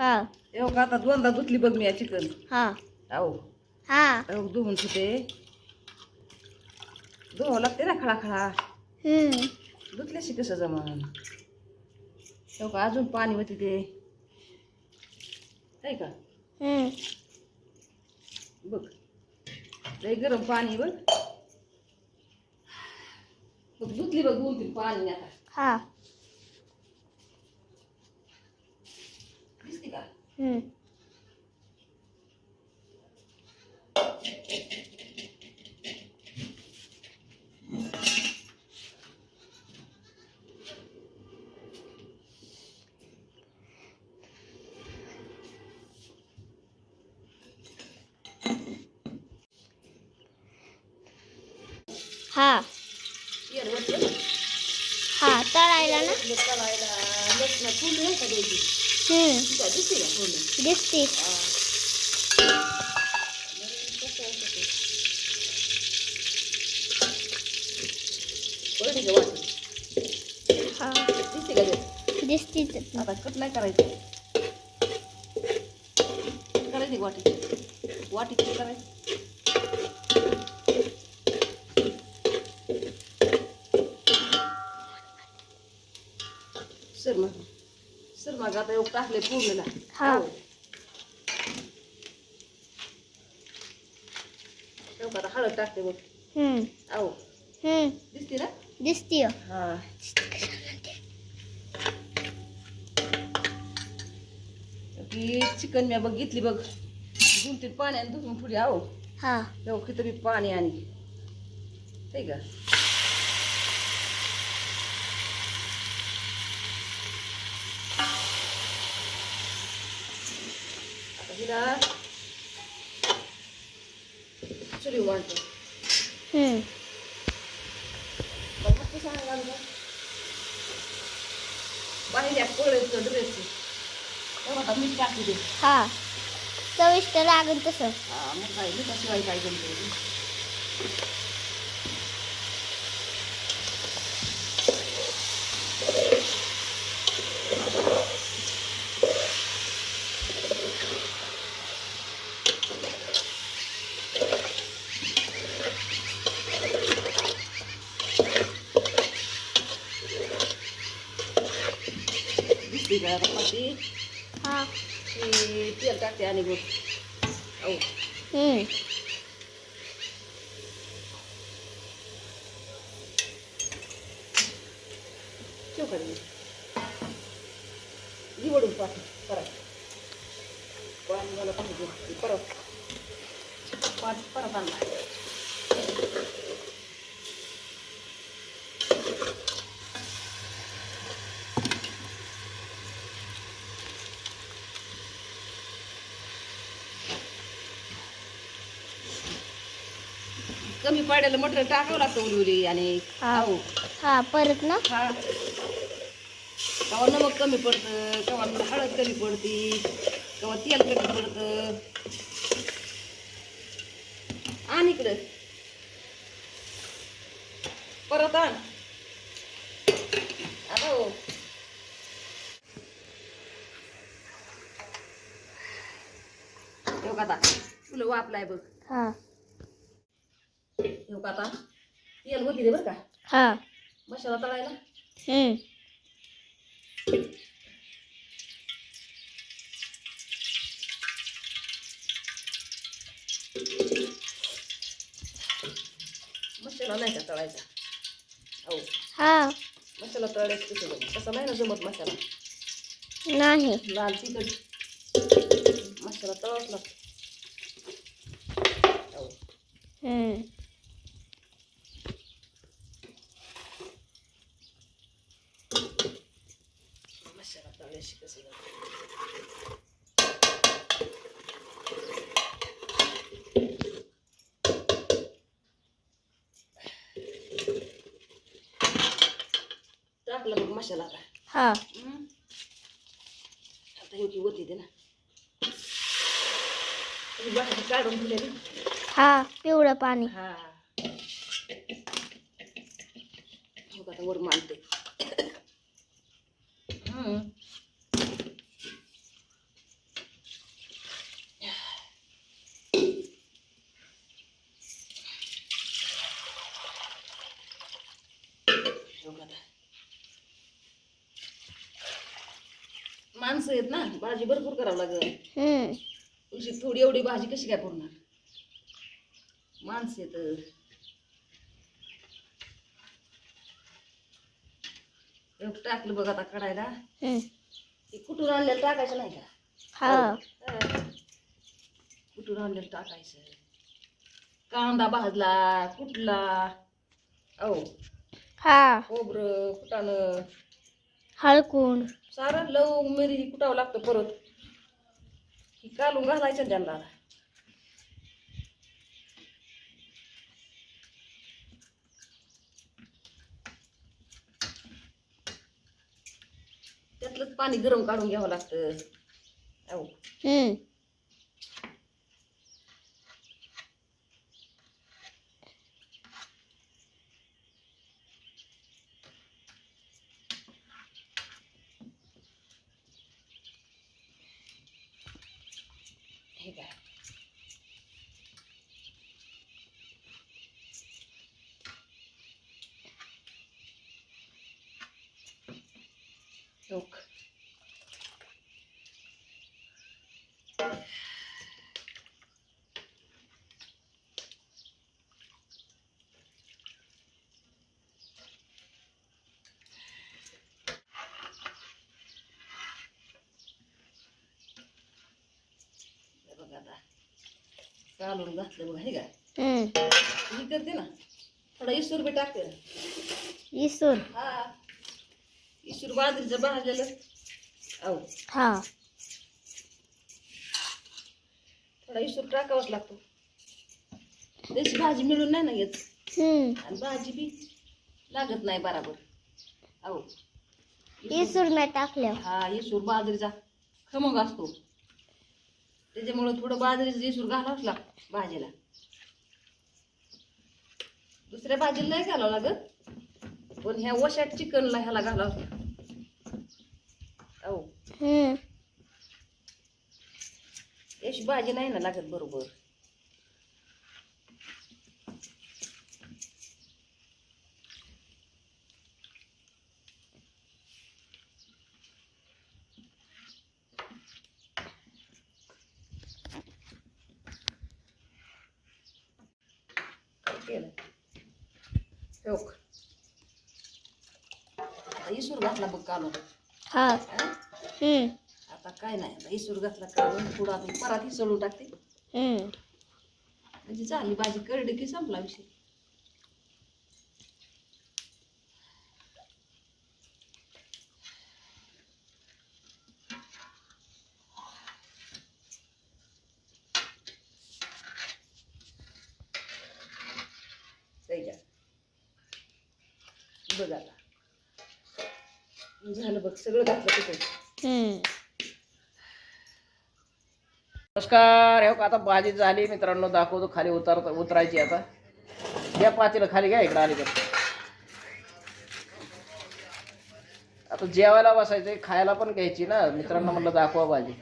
हा. हो का आता दोनदा धुतली बघ मी या चिकन. हा. अहो हा. अहो धुवून ठेवते. धुवावं लागते ना खळा खळा हम्म. धुतल्याशी कसं जमान? हो का अजून पाणी होते ते. आहे का? हम्म. बघ. लय गरम पाणी बघ. बघ धुतली बघ दोन तीन पाणी आता. हा दिसते का हम्म हा. येर वरती हा तळायला ना करायला लसणं फुल दिसते. दिसते. आता कट नाही करायचं. करायची वाटी. वाटी करायची सर मग मग आता योग टाकले पूर्णला. हा. आता हळद टाकते बघ. हम्म. आहो हम्म. दिसते ना? दिसती हा. की चिकन मी बघितली बघ. दोन तीन पाण्याने धुवून थोडी आहो हा. किती पाणी आणि. ते का आता हिला चुली वाढतो. हम्म मग फक्त सांगा ना बाहेर पळायचं ड्रेस आता मीठ टाकते ते हा. चविष्ट लागेल तसं. मग काय काय जमतं di bawah tadi ha di tiar kaki ani bu oh hmm coba ini di bawah tempat para kawan kawan kamu कमी पाड्याला मटेरियल टाकावं लागतं उली आणि हा. परत ना? हा. कवा नमक कमी पडतं कवा हळद कमी पडती कवा तेल कमी पडतं. आण इकडं. परत आण. आता हो. का आता? तुला वापलाय बघ. हा. येऊ का आता? तेल होती दे बरं का? हा. मसाला तळायला. हम्म. मसाला नाही का तळायचा? हो हा. मसाला तळायचं कसं जमत तसं नाही ना जमत मसाला. नाही. लाल तिखट. मसाला तळावंच लागतो. हो. हम्म. कशाला आता? हा. हं? आता हे की होती ते ना. ही बटाटे काढून ठेवलेली. हा पिवळं पाणी. हा. हे वर मांडते माणसं आहेत ना भाजी भरपूर करावं लागेल. हम्म. तुझी थोडी एवढी भाजी कशी काय पुरणार? माणसं एवढं टाकलं बघ आता कडायला हम्म. ते कुठून आणलेलं टाकायचं नाही का? हा. हा. कुठून आणलेलं टाकायचं? कांदा भाजला कुठला? औ. हा. खोबरं कुटाणं. हळकुंड सारं लवंग मिरी ही कुटावं लागतं परत. ही कालून घालायचं त्यांना. त्यातलंच पाणी गरम काढून घ्यावं लागतं हम्म हे काय लोक कालून घातलं बघ हे काय करते ना थोडा वीस रुपये टाकते ना इसूर हा वीस बाजरीचं भाजलेलं हा. थोडा वीस टाकावाच लागतो. त्याची भाजी मिळून नाही ना येत. हम्म. आणि भाजी बी लागत नाही बराबर. औ इसूर नाही टाकल्यावर हा येसूर बाजरीचा खमंग असतो. त्याच्यामुळं थोडं बाजरीचं येसूर घालावंच लागतं भाजीला. दुसऱ्या भाजीला नाही घालावं लागत. पण ह्या वशाट चिकनला ह्याला औ. हम्म. याची भाजी नाही ना लागत बरोबर. इसूर घातला बघ कालून हा? हम्म. आता काय नाही आता इसूर घातला आपण परात सोडून टाकते. हम्म. म्हणजे झाली भाजी करडी की संपला विषय. बघ झालं बघ सगळं घातलं नमस्कार हे आता भाजी झाली मित्रांनो दाखवतो खाली उतार उतरायची आता. या पाचीला खाली घ्या इकडं आली तर. आता जेवायला बसायचंय खायला पण घ्यायची ना मित्रांनो म्हटलं दाखवा भाजी.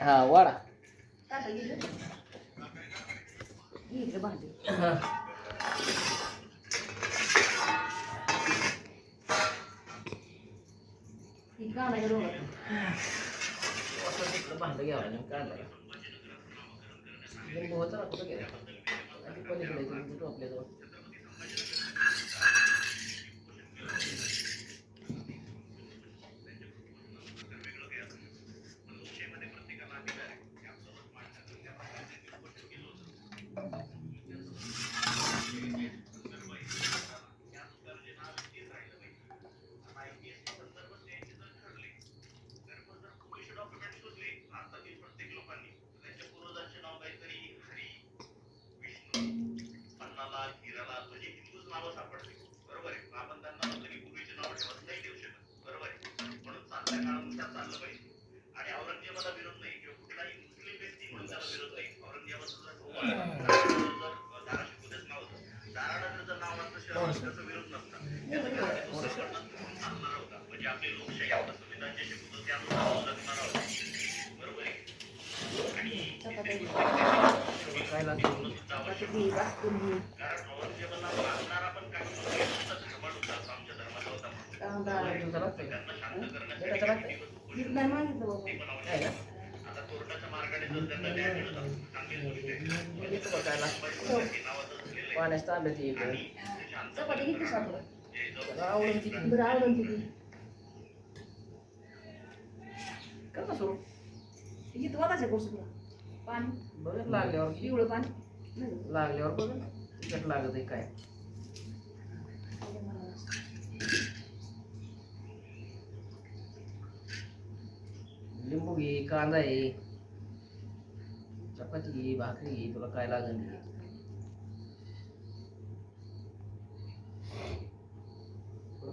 हा ना आता उतरायली हा ही हे दोघं. भांड घ्यावं आणि काढायला लिंबू होतं ना कुठं गेलं आणि ते पलीकडे आहे, लिंबू तो आपल्याजवळ चपात्या घे. काय लागतं चपात्या घे, भाकरी घे. कांदा तुमचं लागतंय का? बेटाचं लागतंय? मीठ नाही मागितलं बाबा आहे का? घेतो बा काय पाण्याचं तांब्या ते. चपाती किती सापडा आवडून ती बरं आवडून तिथे कर ना सुरू किती वाटायचं कोर्स तुला पाणी बघ लागल्यावर पिवळं पाणी नाही लागल्यावर बघ तिखट लागत आहे काय. लिंबू घे कांदा आहे चपाती घे भाकरी घे तुला काय लागेल.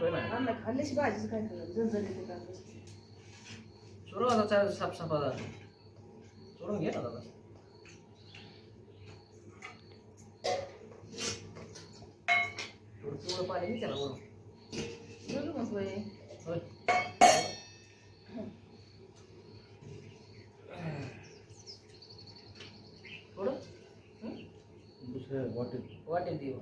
खातोय ना. खाल्ल्याची भाजीच जणजण येते का सुरू आता चालेल साफसफा सोडून घे ना दादा थोडं पाणी घे त्याला वरून. होय. होय. थोडं हं? वाटेल दे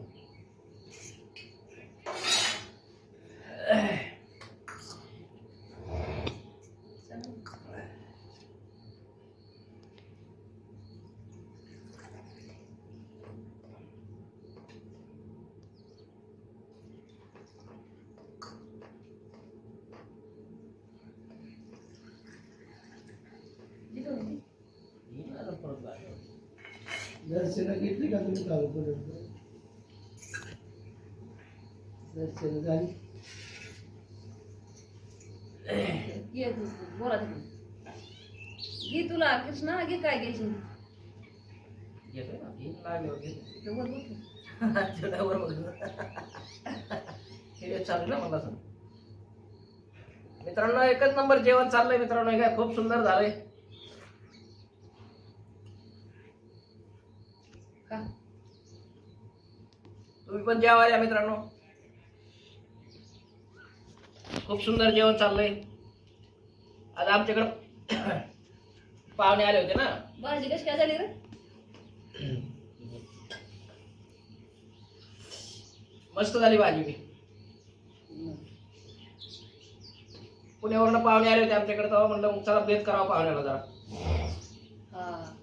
किती होती? येईन आता परत लागल्यावर. दर्शन घेतली का तुम्ही कालपर्यंत? दर्शन झाली? बोला. घे तुला कृष्णा घे काय घ्यायची. हे चालू मित्रांनो एकच नंबर जेवण चाललंय मित्रांनो काय खूप सुंदर झालंय. का तुम्ही पण जेवा या मित्रांनो खूप सुंदर जेवण चाललंय आज आमच्याकडं पाहुणे आले होते ना भाजी कशी काय झाली रे मस्त झाली भाजी मी पुण्यावरनं पाहुणे आले होते आमच्याकडे तेव्हा म्हणलं मग चला बेत करावं पाहुण्याला जरा हा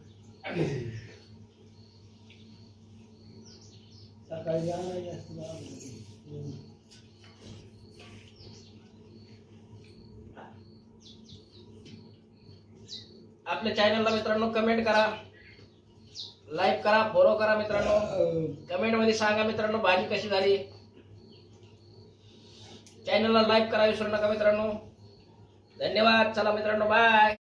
सकाळी आपल्या चॅनलला मित्रांनो कमेंट करा. लाईक करा फॉलो करा मित्रांनो. कमेंटमध्ये सांगा मित्रांनो भाजी कशी झाली? चॅनलला लाईक करा विसरू नका मित्रांनो. धन्यवाद. चला मित्रांनो बाय